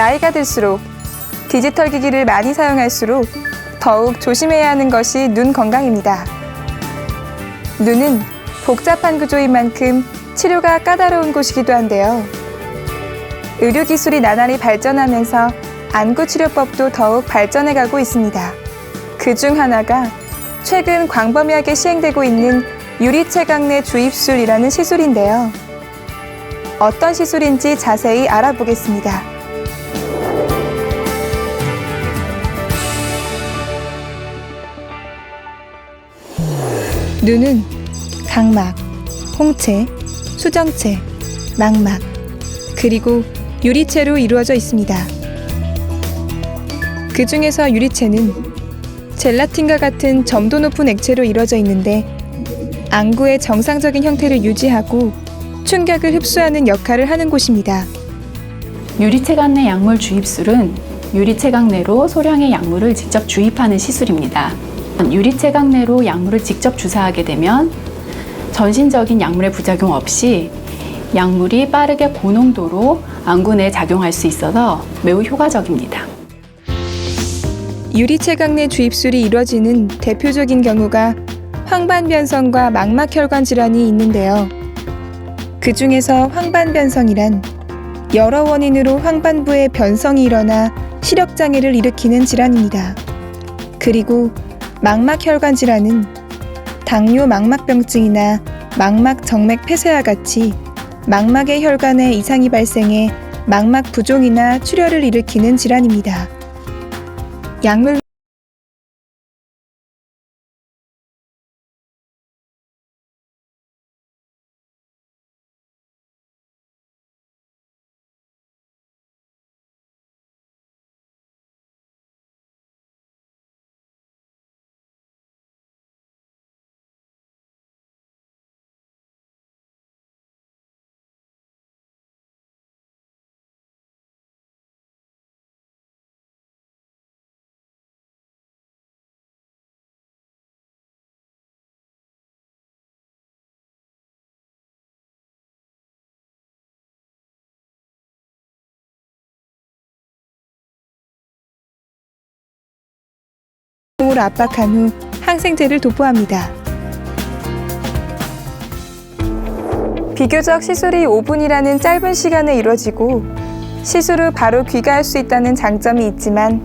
나이가 들수록 디지털 기기를 많이 사용할수록 더욱 조심해야 하는 것이 눈 건강입니다. 눈은 복잡한 구조인 만큼 치료가 까다로운 곳이기도 한데요. 의료 기술이 나날이 발전하면서 안구 치료법도 더욱 발전해 가고 있습니다. 그 중 하나가 최근 광범위하게 시행되고 있는 유리체강내 주입술이라는 시술인데요. 어떤 시술인지 자세히 알아보겠습니다. 눈은 각막, 홍채, 수정체, 망막, 그리고 유리체로 이루어져 있습니다. 그 중에서 유리체는 젤라틴과 같은 점도 높은 액체로 이루어져 있는데 안구의 정상적인 형태를 유지하고 충격을 흡수하는 역할을 하는 곳입니다. 유리체관 내 약물 주입술은 유리체각 내로 소량의 약물을 직접 주입하는 시술입니다. 유리체각 내로 약물을 직접 주사하게 되면 전신적인 약물의 부작용 없이 약물이 빠르게 고농도로 안구 내에 작용할 수 있어서 매우 효과적입니다. 유리체각 내 주입술이 이루어지는 대표적인 경우가 황반변성과 망막혈관 질환이 있는데요. 그 중에서 황반변성이란 여러 원인으로 황반부에 변성이 일어나 시력장애를 일으키는 질환입니다. 그리고 망막혈관 질환은 당뇨 망막병증이나 망막 정맥 폐쇄와 같이 망막의 혈관에 이상이 발생해 망막 부종이나 출혈을 일으키는 질환입니다. 약물 으로 압박한 후 항생제를 도포합니다. 비교적 시술이 5분이라는 짧은 시간에 이루어지고 시술 후 바로 귀가할 수 있다는 장점이 있지만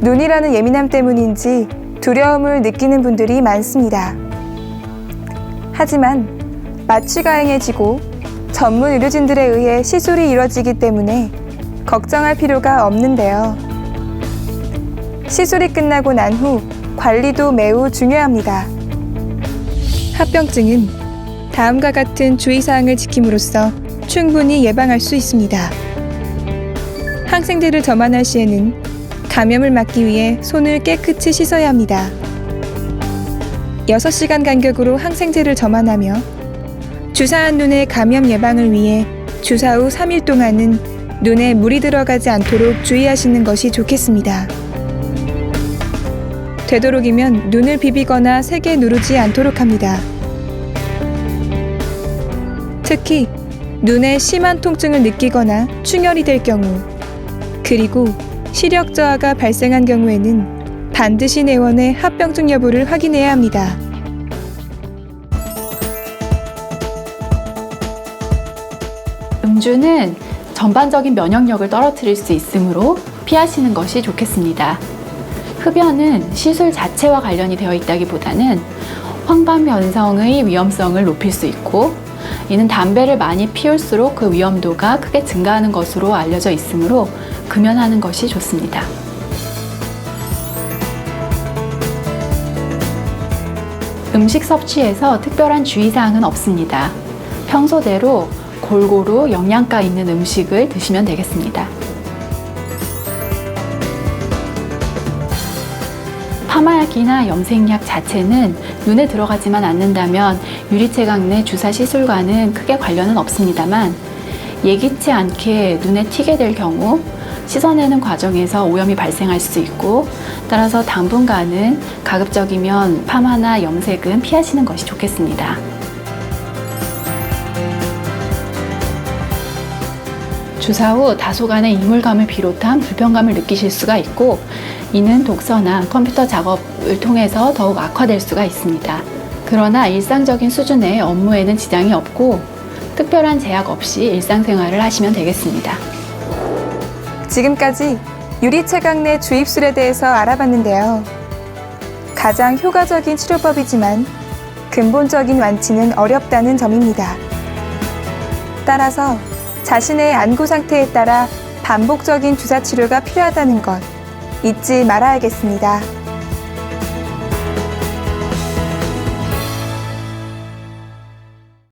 눈이라는 예민함 때문인지 두려움을 느끼는 분들이 많습니다. 하지만 마취 가행해지고 전문 의료진들에 의해 시술이 이루어지기 때문에 걱정할 필요가 없는데요. 시술이 끝나고 난 후 관리도 매우 중요합니다. 합병증은 다음과 같은 주의사항을 지킴으로써 충분히 예방할 수 있습니다. 항생제를 점안할 시에는 감염을 막기 위해 손을 깨끗이 씻어야 합니다. 6시간 간격으로 항생제를 점안하며 주사한 눈의 감염 예방을 위해 주사 후 3일 동안은 눈에 물이 들어가지 않도록 주의하시는 것이 좋겠습니다. 되도록이면 눈을 비비거나 세게 누르지 않도록 합니다. 특히 눈에 심한 통증을 느끼거나 충혈이 될 경우, 그리고 시력 저하가 발생한 경우에는 반드시 내원해 합병증 여부를 확인해야 합니다. 음주는 전반적인 면역력을 떨어뜨릴 수 있으므로 피하시는 것이 좋겠습니다. 흡연은 시술 자체와 관련이 되어 있다기보다는 황반 변성의 위험성을 높일 수 있고 이는 담배를 많이 피울수록 그 위험도가 크게 증가하는 것으로 알려져 있으므로 금연하는 것이 좋습니다. 음식 섭취에서 특별한 주의사항은 없습니다. 평소대로 골고루 영양가 있는 음식을 드시면 되겠습니다. 파마약이나 염색약 자체는 눈에 들어가지만 않는다면 유리체각 내 주사 시술과는 크게 관련은 없습니다만 예기치 않게 눈에 튀게 될 경우 씻어내는 과정에서 오염이 발생할 수 있고 따라서 당분간은 가급적이면 파마나 염색은 피하시는 것이 좋겠습니다. 주사 후 다소간의 이물감을 비롯한 불편감을 느끼실 수가 있고 이는 독서나 컴퓨터 작업을 통해서 더욱 악화될 수가 있습니다. 그러나 일상적인 수준의 업무에는 지장이 없고 특별한 제약 없이 일상생활을 하시면 되겠습니다. 지금까지 유리체광내 주입술에 대해서 알아봤는데요. 가장 효과적인 치료법이지만 근본적인 완치는 어렵다는 점입니다. 따라서 자신의 안구 상태에 따라 반복적인 주사 치료가 필요하다는 것 잊지 말아야겠습니다.